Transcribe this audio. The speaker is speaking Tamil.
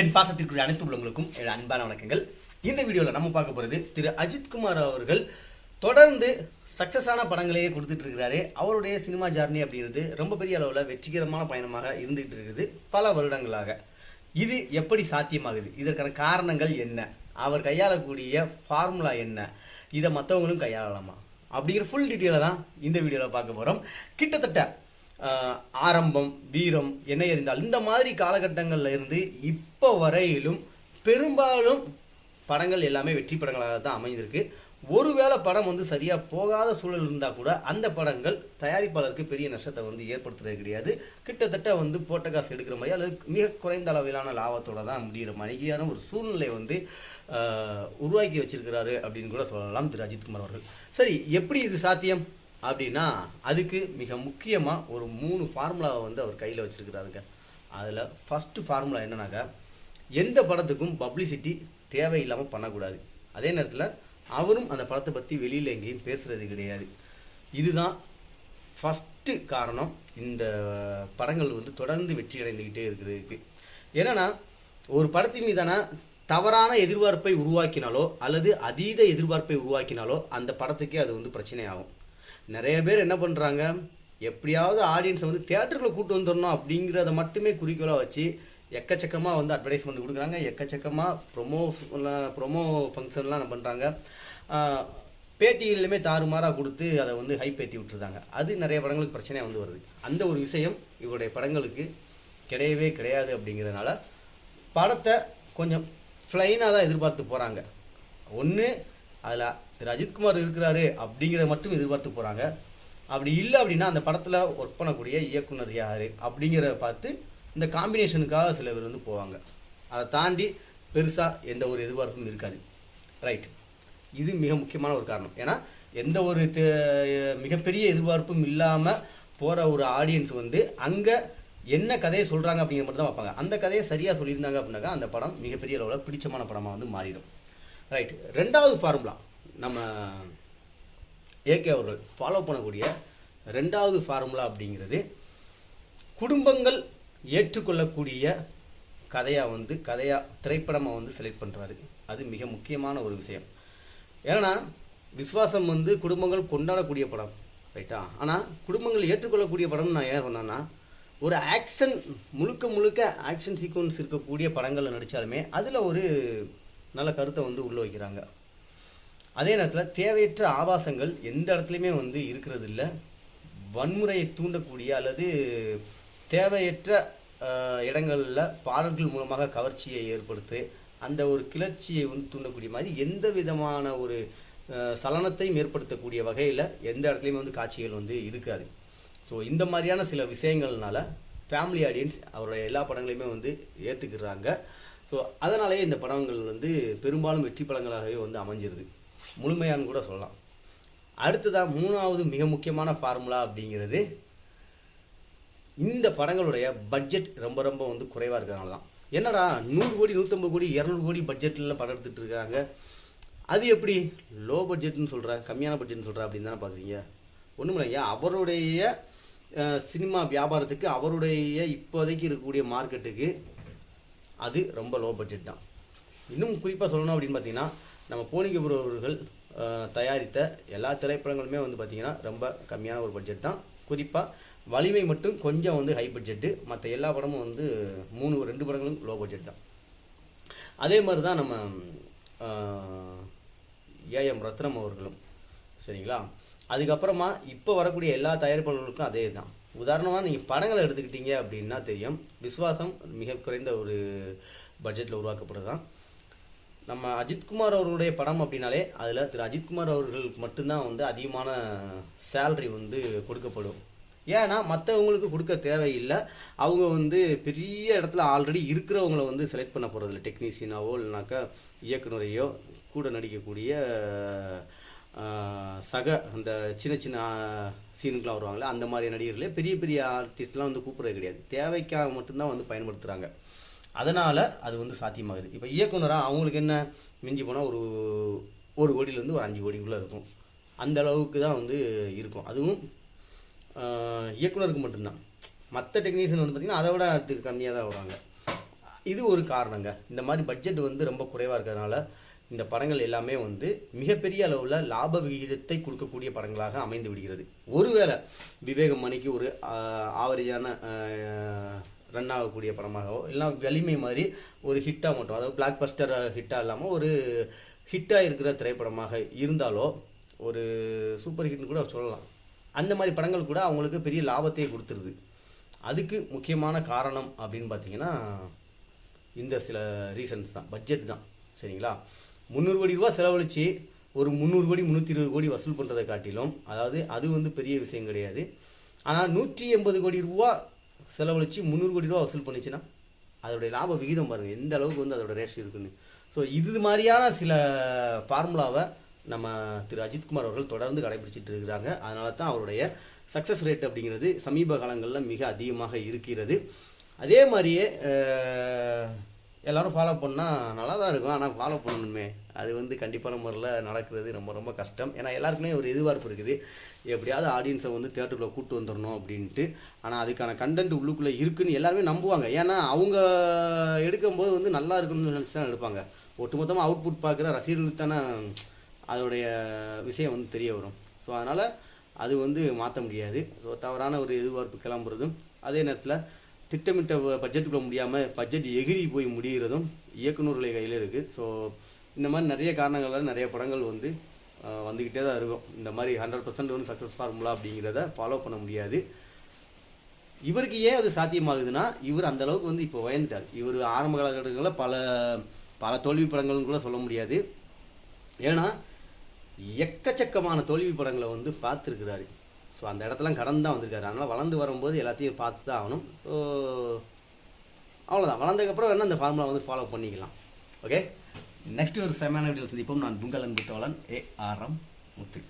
என் பாசத்திற்குரிய அனைத்து உள்ளவங்களுக்கும் அன்பான வணக்கங்கள். இந்த வீடியோவில் நம்ம பார்க்க போகிறது திரு அஜித்குமார் அவர்கள் தொடர்ந்து சக்ஸஸான படங்களையே கொடுத்துட்டு இருக்கிறாரு. அவருடைய சினிமா ஜர்னி அப்படிங்கிறது ரொம்ப பெரிய அளவில் வெற்றிகரமான பயணமாக இருந்துகிட்டு இருக்குது பல வருடங்களாக. இது எப்படி சாத்தியமாகுது? இதற்கான காரணங்கள் என்ன? அவர் கையாளக்கூடிய ஃபார்முலா என்ன? இதை மற்றவங்களும் கையாளலாமா? அப்படிங்கிற ஃபுல் டீட்டெயிலை தான் இந்த வீடியோவில் பார்க்க போகிறோம் கிட்டத்தட்ட ஆரம்பம் வீரம் என்ன எறிந்தால் இந்த மாதிரி காலகட்டங்களில் இருந்து இப்போ வரையிலும் பெரும்பாலும் படங்கள் எல்லாமே வெற்றி படங்களாக தான் அமைந்திருக்கு. ஒருவேளை படம் வந்து சரியாக போகாத சூழல் இருந்தால் கூட அந்த படங்கள் தயாரிப்பாளருக்கு பெரிய நஷ்டத்தை வந்து ஏற்படுத்துறது கிடையாது. கிட்டத்தட்ட வந்து போட்ட காசு எடுக்கிற மாதிரி அல்லது மிக குறைந்த அளவிலான லாபத்தோட தான் முடிகிற மாதிரியான ஒரு சூழ்நிலை வந்து உருவாக்கி வச்சிருக்கிறாரு அப்படின்னு கூட சொல்லலாம் திரு அஜித்குமார் அவர்கள். சரி எப்படி இது சாத்தியம்? அப்படின்னா அதுக்கு மிக முக்கியமாக ஒரு மூணு ஃபார்முலாவை வந்து அவர் கையில் வச்சுருக்கிறாருங்க. அதில் ஃபஸ்ட்டு ஃபார்முலா என்னன்னாக்கா எந்த படத்துக்கும் பப்ளிசிட்டி தேவையில்லாமல் பண்ணக்கூடாது. அதே நேரத்தில் அவரும் அந்த படத்தை பற்றி வெளியில் எங்கேயும் பேசுகிறது கிடையாது. இதுதான் ஃபஸ்ட்டு காரணம். இந்த படங்கள் வந்து தொடர்ந்து வெற்றி அடைந்துக்கிட்டே இருக்கிறதுக்கு என்னென்னா ஒரு படத்தின் மீதான தவறான எதிர்பார்ப்பை உருவாக்கினாலோ அல்லது அதீத எதிர்பார்ப்பை உருவாக்கினாலோ அந்த படத்துக்கே அது வந்து பிரச்சனை ஆகும் நிறைய பேர் என்ன பண்ணுறாங்க எப்படியாவது ஆடியன்ஸை வந்து தேட்டருக்குள்ள கூட்டு வந்துடணும் அப்படிங்கிறத மட்டுமே குறிக்கோளாக வச்சு எக்கச்சக்கமாக வந்து அட்வர்டைஸ்மெண்ட் கொடுக்குறாங்க. எக்கச்சக்கமாக ப்ரொமோ ப்ரொமோ ஃபங்க்ஷன்லாம் பண்ணுறாங்க பேட்டியிலுமே தாறுமாறாக கொடுத்து அதை வந்து ஹைப் ஏற்றி விட்டுருந்தாங்க அது நிறைய படங்களுக்கு பிரச்சனையாக வந்து வருது. அந்த ஒரு விஷயம் இவருடைய படங்களுக்கு கிடையவே கிடையாது அப்படிங்கிறதுனால படத்தை கொஞ்சம் ஃப்ளைனாக தான் எதிர்பார்த்து போகிறாங்க ஒன்று அதில் ரஜித்குமார் அஜித்குமார் இருக்கிறாரு அப்படிங்கிறத மட்டும் எதிர்பார்த்து போகிறாங்க அப்படி இல்லை அப்படின்னா அந்த படத்தில் ஒர்க் பண்ணக்கூடிய இயக்குனர் யார் அப்படிங்கிறத பார்த்து இந்த காம்பினேஷனுக்காக சில பேர் வந்து போவாங்க. அதை தாண்டி பெருசாக எந்த ஒரு எதிர்பார்ப்பும் இருக்காது. ரைட் இது மிக முக்கியமான ஒரு காரணம். ஏன்னா எந்த ஒரு மிகப்பெரிய எதிர்பார்ப்பும் இல்லாமல் போகிற ஒரு ஆடியன்ஸ் வந்து அங்கே என்ன கதையை சொல்கிறாங்க அப்படிங்கிற மட்டும் தான் பார்ப்பாங்க. அந்த கதையை சரியாக சொல்லியிருந்தாங்க அப்படின்னாக்கா அந்த படம் மிகப்பெரிய அளவில் பிடிச்சமான படமாக வந்து மாறிடும். ரைட் ரெண்டாவது ஃபார்முலா நம்ம ஏகே அவர்கள் ஃபாலோ பண்ணக்கூடிய ரெண்டாவது ஃபார்முலா அப்படிங்கிறது குடும்பங்கள் ஏற்றுக்கொள்ளக்கூடிய கதையாக வந்து கதையாக திரைப்படமாக வந்து செலக்ட் பண்ணுறாரு அது மிக முக்கியமான ஒரு விஷயம். ஏன்னா விஸ்வாசம் வந்து குடும்பங்கள் கொண்டாடக்கூடிய படம் ரைட்டா ஆனால் குடும்பங்கள் ஏற்றுக்கொள்ளக்கூடிய படம்னு நான் ஏன் சொன்னேன்னா ஒரு ஆக்ஷன் முழுக்க முழுக்க ஆக்ஷன் சீக்வன்ஸ் இருக்கக்கூடிய படங்களில் நடித்தாலுமே அதில் ஒரு நல்ல கருத்தை வந்து உள்ள வைக்கிறாங்க. அதே நேரத்தில் தேவையற்ற ஆபாசங்கள் எந்த இடத்துலையுமே வந்து இருக்கிறது இல்லை வன்முறையை தூண்டக்கூடிய அல்லது தேவையற்ற இடங்களில் பாடல்கள் மூலமாக கவர்ச்சியை ஏற்படுத்து அந்த ஒரு கிளர்ச்சியை வந்து தூண்டக்கூடிய மாதிரி எந்த விதமான ஒரு சலனத்தையும் ஏற்படுத்தக்கூடிய வகையில் எந்த இடத்துலையுமே வந்து காட்சிகள் வந்து இருக்காது. ஸோ இந்த மாதிரியான சில விஷயங்கள்னால ஃபேமிலி ஆடியன்ஸ் அவருடைய எல்லா படங்களையுமே வந்து ஏற்றுக்கிறாங்க ஸோ அதனாலேயே இந்த படங்கள் வந்து பெரும்பாலும் வெற்றி படங்களாகவே வந்து அமைஞ்சிருது. முழுமையான்னு கூட சொல்லலாம். அடுத்ததாக மூணாவது மிக முக்கியமான ஃபார்முலா அப்படிங்கிறது இந்த படங்களுடைய பட்ஜெட் ரொம்ப ரொம்ப வந்து குறைவாக இருக்கிறனால தான் என்னடா நூறு கோடி நூற்றம்பது கோடி இரநூறு கோடி பட்ஜெட்டில் படம் எடுத்துகிட்டு இருக்காங்க. அது எப்படி? லோ பட்ஜெட்னு சொல்கிற கம்மியான பட்ஜெட்னு சொல்கிற அப்படின்னு தானே பார்க்குறீங்க ஒன்றும் இல்லைங்க. அவருடைய சினிமா வியாபாரத்துக்கு அவருடைய இப்போதைக்கு இருக்கக்கூடிய மார்க்கெட்டுக்கு அது ரொம்ப லோ பட்ஜெட் தான். இன்னும் குறிப்பாக சொல்லணும் அப்படின்னு பார்த்தீங்கன்னா நம்ம பூனிகபுரம் அவர்கள் தயாரித்த எல்லா திரைப்படங்களுமே வந்து பார்த்தீங்கன்னா ரொம்ப கம்மியான ஒரு பட்ஜெட் தான். குறிப்பாக வலிமை மட்டும் கொஞ்சம் வந்து ஹை பட்ஜெட்டு மற்ற எல்லா படமும் வந்து மூணு ரெண்டு படங்களும் லோ பட்ஜெட் தான். அதே மாதிரி தான் நம்ம ஏஎம் ரத்னம் அவர்களும் சரிங்களா? அதுக்கப்புறமா இப்போ வரக்கூடிய எல்லா தயாரிப்பாளர்களுக்கும் அதே தான் உதாரணமாக நீங்கள் படங்களை எடுத்துக்கிட்டீங்க அப்படின்னா தெரியும் விஸ்வாசம் மிக குறைந்த ஒரு பட்ஜெட்டில் உருவாக்கப்படுது தான் நம்ம அஜித்குமார் அவர்களுடைய படம் அப்படின்னாலே அதில் திரு அஜித்குமார் அவர்களுக்கு மட்டும்தான் வந்து அதிகமான சேல்ரி வந்து கொடுக்கப்படும். ஏன்னா மற்றவங்களுக்கு கொடுக்க தேவையில்லை. அவங்க வந்து பெரிய இடத்துல ஆல்ரெடி இருக்கிறவங்கள வந்து செலக்ட் பண்ண போகிறதில்ல டெக்னீஷியனாவோ இல்லைனாக்கா இயக்குனரையோ கூட நடிக்கக்கூடிய சக அந்த சின்ன சின்ன சீனுக்கெலாம் வருவாங்களே அந்த மாதிரி நடிகர்களே பெரிய பெரிய ஆர்டிஸ்ட்லாம் வந்து கூப்பிட்றது கிடையாது. தேவைக்காக மட்டும்தான் வந்து பயன்படுத்துகிறாங்க அதனால் அது வந்து சாத்தியமாகுது. இப்போ இயக்குனராக அவங்களுக்கு என்ன மிஞ்சி போனால் ஒரு ஒரு கோடியிலேருந்து ஒரு அஞ்சு கோடிக்குள்ளே இருக்கும். அந்த அளவுக்கு தான் வந்து இருக்கும். அதுவும் இயக்குனருக்கு மட்டும்தான். மற்ற டெக்னீஷியன் வந்து பார்த்திங்கன்னா அதை விட அதுக்கு கம்மியாக தான் வருவாங்க. இது ஒரு காரணங்க. இந்த மாதிரி பட்ஜெட் வந்து ரொம்ப குறைவாக இருக்கிறதுனால இந்த படங்கள் எல்லாமே வந்து மிகப்பெரிய அளவில் லாப விகிதத்தை கொடுக்கக்கூடிய படங்களாக அமைந்து விடுகிறது. ஒருவேளை விவேகம் மணிக்கு ஒரு ஆவரேஜான ரன் ஆகக்கூடிய படமாகவோ இல்லைனா வலிமை மாதிரி ஒரு ஹிட்டாக மட்டும் அதாவது பிளாக் பஸ்டர் ஹிட்டாக இல்லாமல் ஒரு ஹிட்டாக இருக்கிற திரைப்படமாக இருந்தாலோ ஒரு சூப்பர் ஹிட்னு கூட சொல்லலாம். அந்த மாதிரி படங்கள் கூட அவங்களுக்கு பெரிய லாபத்தையே கொடுத்துருது. அதுக்கு முக்கியமான காரணம் அப்படின்னு பார்த்தீங்கன்னா இந்த சில ரீசன்ஸ் தான். பட்ஜெட் தான் சரிங்களா? முந்நூறு கோடி ரூபா செலவழித்து ஒரு முந்நூறு கோடி முந்நூற்றி இருபது கோடி வசூல் பண்ணுறதை காட்டிலும் அதாவது அது வந்து பெரிய விஷயம் கிடையாது. ஆனால் நூற்றி எண்பது கோடி ரூபா செலவழித்து முந்நூறு கோடி ரூபா வசூல் பண்ணிச்சுன்னா அதோடைய லாப விகிதம் பாருங்கள் எந்த அளவுக்கு வந்து அதோட ரேஷியோ இருக்குன்னு. ஸோ இது மாதிரியான சில ஃபார்முலாவை நம்ம திரு அஜித்குமார் அவர்கள் தொடர்ந்து கடைபிடிச்சிட்டு இருக்கிறாங்க. அதனால தான் அவருடைய சக்ஸஸ் ரேட் அப்படிங்கிறது சமீப காலங்களில் மிக அதிகமாக இருக்கிறது. அதே மாதிரியே எல்லாரும் ஃபாலோ பண்ணால் நல்லா தான் இருக்கும். ஆனால் ஃபாலோ பண்ணணுமே. அது வந்து கண்டிப்பான முறையில் நடக்கிறது ரொம்ப ரொம்ப கஷ்டம். ஏன்னா எல்லாருக்குமே ஒரு எதிர்பார்ப்பு இருக்குது. எப்படியாவது ஆடியன்ஸை வந்து தேட்டருக்குள்ளே கூட்டு வந்துடணும் அப்படின்ட்டு. ஆனால் அதுக்கான கண்டென்ட் உள்ளுக்குள்ளே இருக்குதுன்னு எல்லாருமே நம்புவாங்க. ஏன்னா அவங்க எடுக்கும்போது வந்து நல்லா இருக்குன்னு நினச்சி தான் எடுப்பாங்க. ஒட்டுமொத்தமாக அவுட்புட் பார்க்குற ரசிகர்களுக்கு தானே அதோடைய விஷயம் வந்து தெரிய வரும். ஸோ அதனால் அது வந்து மாற்ற முடியாது. ஸோ தவறான ஒரு எதிர்பார்ப்பு கிளம்புறதும் அதே நேரத்தில் திட்டமிட்ட பட்ஜெட்டுக்குள்ள முடியாமல் பட்ஜெட் எகிரி போய் முடிகிறதும் இயக்குநர்களை கையில் இருக்குது ஸோ இந்த மாதிரி நிறைய காரணங்களால் நிறைய படங்கள் வந்து வந்துக்கிட்டே தான் இருக்கும். இந்த மாதிரி ஹண்ட்ரட் பர்சன்ட் வந்து சக்ஸஸ் ஃபார்முலா அப்படிங்கிறத ஃபாலோ பண்ண முடியாது. இவருக்கு ஏன் அது சாத்தியமாகுதுன்னா இவர் அந்த அளவுக்கு வந்து இப்போ உயர்ந்துட்டார். இவர் ஆரம்ப காலகட்டங்களில் பல பல தோல்வி படங்கள்னு கூட சொல்ல முடியாது. ஏன்னா எக்கச்சக்கமான தோல்வி படங்களை வந்து பார்த்துருக்கிறாரு. ஸோ அந்த இடத்தெல்லாம் கடந்து தான் வந்திருக்காரு. அதனால் வளர்ந்து வரும்போது எல்லாத்தையும் பார்த்து தான் ஆகணும் ஸோ அவ்வளோதான் வளர்ந்ததுக்கப்புறம் வேணால் அந்த ஃபார்முலா வந்து ஃபாலோ பண்ணிக்கலாம். ஓகே நெக்ஸ்ட் ஒரு செமையான வீடியோ சந்திப்போம். நான் புங்கலன் அன்பு தோழன் ஏ ஆர் எம் முத்து.